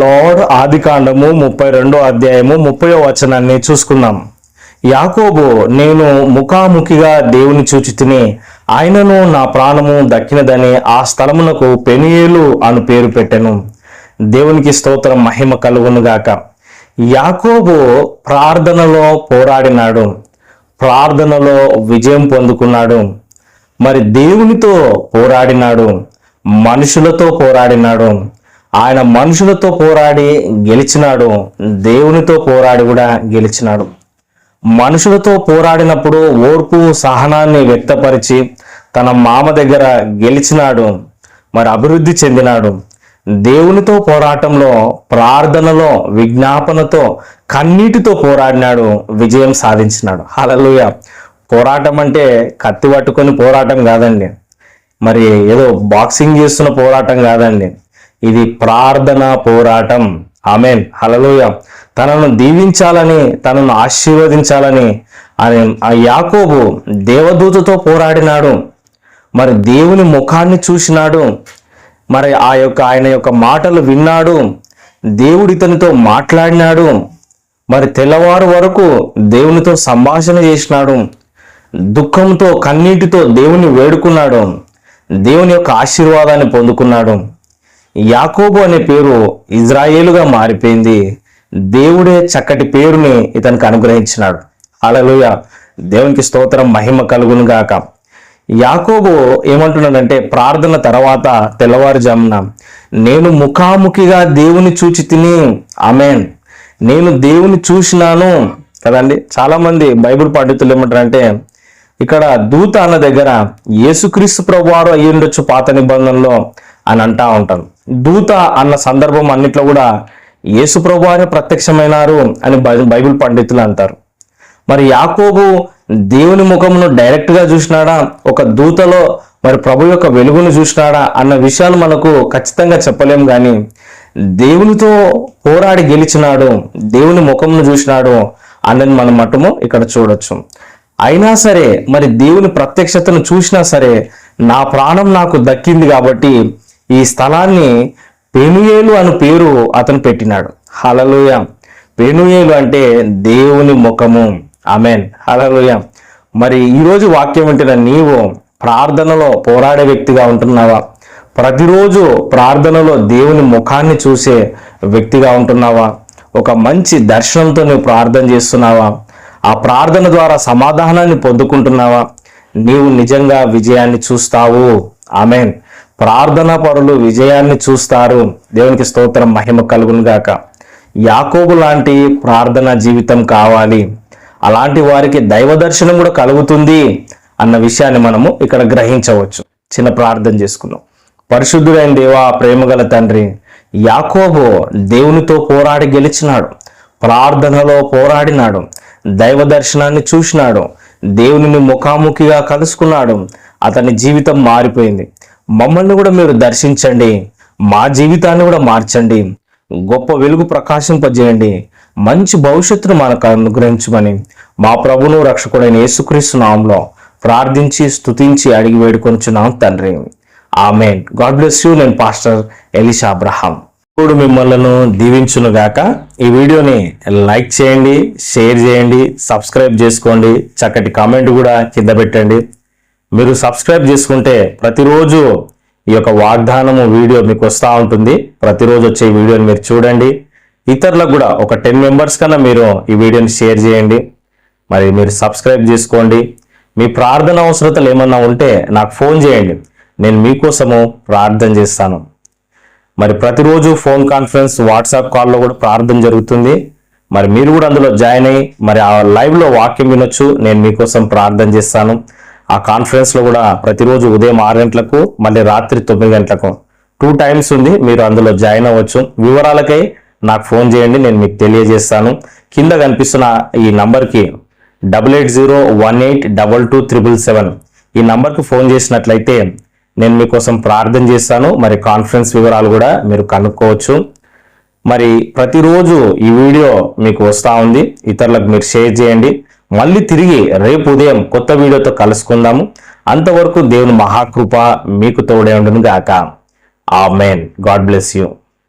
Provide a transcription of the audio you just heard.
Lord ఆది కాండము ముప్పై రెండో అధ్యాయము ముప్పయో వచనాన్ని చూసుకుందాం. యాకోబు నేను ముఖాముఖిగా దేవుని చూచి తిని ఆయనను నా ప్రాణము దక్కినదని ఆ స్థలమునకు పెనియేలు అను పేరు పెట్టెను. దేవునికి స్తోత్రం మహిమ కలుగునుగాక యాకోబు ప్రార్థనలో పోరాడినాడు. ప్రార్థనలో విజయం పొందుకున్నాడు. మరి దేవునితో పోరాడినాడు. మనుషులతో పోరాడినాడు. ఆయన మనుషులతో పోరాడి గెలిచినాడు దేవునితో పోరాడి కూడా గెలిచినాడు. మనుషులతో పోరాడినప్పుడు ఓర్పు సహనాన్ని వ్యక్తపరిచి తన మామ దగ్గర గెలిచినాడు మరి అభివృద్ధి చెందినాడు. దేవునితో పోరాటంలో ప్రార్థనలో విజ్ఞాపనతో కన్నీటితో పోరాడినాడు విజయం సాధించినాడు. హలలుయ పోరాటం అంటే కత్తి పట్టుకొని పోరాటం కాదండి. మరి ఏదో బాక్సింగ్ చేస్తున్న పోరాటం కాదండి. ఇది ప్రార్థన పోరాటం. ఆమెన్. హలలోయ తనను దీవించాలని తనను ఆశీర్వదించాలని ఆయన ఆ యాకోబు దేవదూతతో పోరాడినాడు. మరి దేవుని ముఖాన్ని చూసినాడు. మరి ఆ యొక్క ఆయన యొక్క మాటలు విన్నాడు. దేవుడు ఇతనితో మాట్లాడినాడు. మరి తెల్లవారు వరకు దేవునితో సంభాషణ చేసినాడు. దుఃఖంతో కన్నీటితో దేవుని వేడుకున్నాడు. దేవుని యొక్క ఆశీర్వాదాన్ని పొందుకున్నాడు. యాకోబు అనే పేరు ఇజ్రాయేలుగా మారిపోయింది. దేవుడే చక్కటి పేరుని ఇతనికి అనుగ్రహించినాడు. అలలుయ దేవునికి స్తోత్రం మహిమ కలుగును గాక. యాకోబు ఏమంటున్నాడంటే ప్రార్థన తర్వాత తెల్లవారుజామున నేను ముఖాముఖిగా దేవుని చూచి తిని ఆమెన్. నేను దేవుని చూసినాను. కదండి? చాలామంది బైబిల్ పండితులు ఏమంటారంటే ఇక్కడ దూత అన్న దగ్గర యేసుక్రీస్తు ప్రభువారు అయ్యుండొచ్చు పాత నిబంధనలో అని అంటా ఉంటారు. దూత అన్న సందర్భం అన్నిట్లో కూడా యేసు ప్రభువారే ప్రత్యక్షమైనారు అని బై- బైబిల్ పండితులు అంటారు. మరి యాకోబు దేవుని ముఖమును డైరెక్ట్గా చూసినాడా? ఒక దూతలో మరి ప్రభు యొక్క వెలుగును చూసినాడా? అన్న విషయాలు మనకు ఖచ్చితంగా చెప్పలేం కానీ దేవునితో పోరాడి గెలిచినాడు దేవుని ముఖమును చూసినాడు అన్నది మనం మటుము ఇక్కడ చూడొచ్చు. అయినా సరే మరి దేవుని ప్రత్యక్షతను చూసినా సరే నా ప్రాణం నాకు దక్కింది కాబట్టి ఈ స్థలాన్ని పెనుయేలు అను పేరు అతను పెట్టినాడు. హలలుయ పెనుయేలు అంటే దేవుని ముఖము. అమెన్ హలలుయ మరి ఈరోజు వాక్యం వింటున్న నీవు ప్రార్థనలో పోరాడే వ్యక్తిగా ఉంటున్నావా? ప్రతిరోజు ప్రార్థనలో దేవుని ముఖాన్ని చూసే వ్యక్తిగా ఉంటున్నావా? ఒక మంచి దర్శనంతో నువ్వు ప్రార్థన చేస్తున్నావా? ఆ ప్రార్థన ద్వారా సమాధానాన్ని పొందుకుంటున్నావా? నీవు నిజంగా విజయాన్ని చూస్తావు. ఆమెన్. ప్రార్థనా పరులు విజయాన్ని చూస్తారు. దేవునికి స్తోత్రం మహిమ కలుగునుగాక యాకోబు లాంటి ప్రార్థన జీవితం కావాలి. అలాంటి వారికి దైవ దర్శనం కూడా కలుగుతుంది అన్న విషయాన్ని మనము ఇక్కడ గ్రహించవచ్చు. చిన్న ప్రార్థన చేసుకున్నాం పరిశుద్ధుడైన దేవా ప్రేమగల తండ్రి యాకోబు దేవునితో పోరాడి గెలిచినాడు. ప్రార్థనలో పోరాడినాడు. దైవ దర్శనాన్ని చూసినాడు. దేవునిని ముఖాముఖిగా కలుసుకున్నాడు. అతని జీవితం మారిపోయింది. మమ్మల్ని కూడా మీరు దర్శించండి. మా జీవితాన్ని కూడా మార్చండి. గొప్ప వెలుగు ప్రకాశింపజేయండి. మంచి భవిష్యత్తును మనకు అనుగ్రహించమని మా ప్రభును రక్షకుడైన యేసుక్రీస్తు నామంలో ప్రార్థించి స్తుతించి అడిగి వేడుకొంచున్నాం తండ్రి. ఆమెన్. God bless you. నేను పాస్టర్ ఎలిషా అబ్రహాం. ఇప్పుడు మిమ్మల్ని దీవించును గాక ఈ వీడియోని లైక్ చేయండి షేర్ చేయండి సబ్స్క్రైబ్ చేసుకోండి. చక్కటి కామెంట్ కూడా కింద పెట్టండి. మీరు సబ్స్క్రైబ్ చేసుకుంటే ప్రతిరోజు ఈ యొక్క వాగ్దానము వీడియో మీకు వస్తూ ఉంటుంది. ప్రతిరోజు వచ్చే ఈ వీడియోని మీరు చూడండి. ఇతరులకు కూడా ఒక టెన్ మెంబర్స్ కన్నా మీరు ఈ వీడియోని షేర్ చేయండి. మరి మీరు సబ్స్క్రైబ్ చేసుకోండి. మీ ప్రార్థన అవసరతలు ఏమన్నా ఉంటే నాకు ఫోన్ చేయండి. నేను మీకోసము ప్రార్థన చేస్తాను. మరి ప్రతిరోజు ఫోన్ కాన్ఫరెన్స్ వాట్సాప్ కాల్లో కూడా ప్రార్థన జరుగుతుంది. మరి మీరు కూడా అందులో జాయిన్ అయ్యి మరి ఆ లైవ్లో వాక్యం వినొచ్చు. నేను మీకోసం ప్రార్థన చేస్తాను. ఆ కాన్ఫరెన్స్లో కూడా ప్రతిరోజు ఉదయం ఆరు గంటలకు మళ్ళీ రాత్రి తొమ్మిది గంటలకు. టూ టైమ్స్ ఉంది మీరు అందులో జాయిన్ అవ్వచ్చు. వివరాలకై నాకు ఫోన్ చేయండి నేను మీకు తెలియజేస్తాను. కింద కనిపిస్తున్న ఈ నంబర్కి double eight zero one eight double two triple seven ఈ నంబర్కి ఫోన్ చేసినట్లయితే నేను మీకోసం ప్రార్థన చేస్తాను. మరి కాన్ఫరెన్స్ వివరాలు కూడా మీరు కనుక్కోవచ్చు. మరి ప్రతిరోజు ఈ వీడియో మీకు వస్తూ ఉంది. ఇతరులకు మీరు షేర్ చేయండి. మళ్ళీ తిరిగి రేపు ఉదయం కొత్త వీడియోతో కలుసుకుందాము. అంతవరకు దేవుని మహాకృప మీకు తోడే ఉండును గాక ఆ మెయిన్ గాడ్ బ్లెస్ యూ.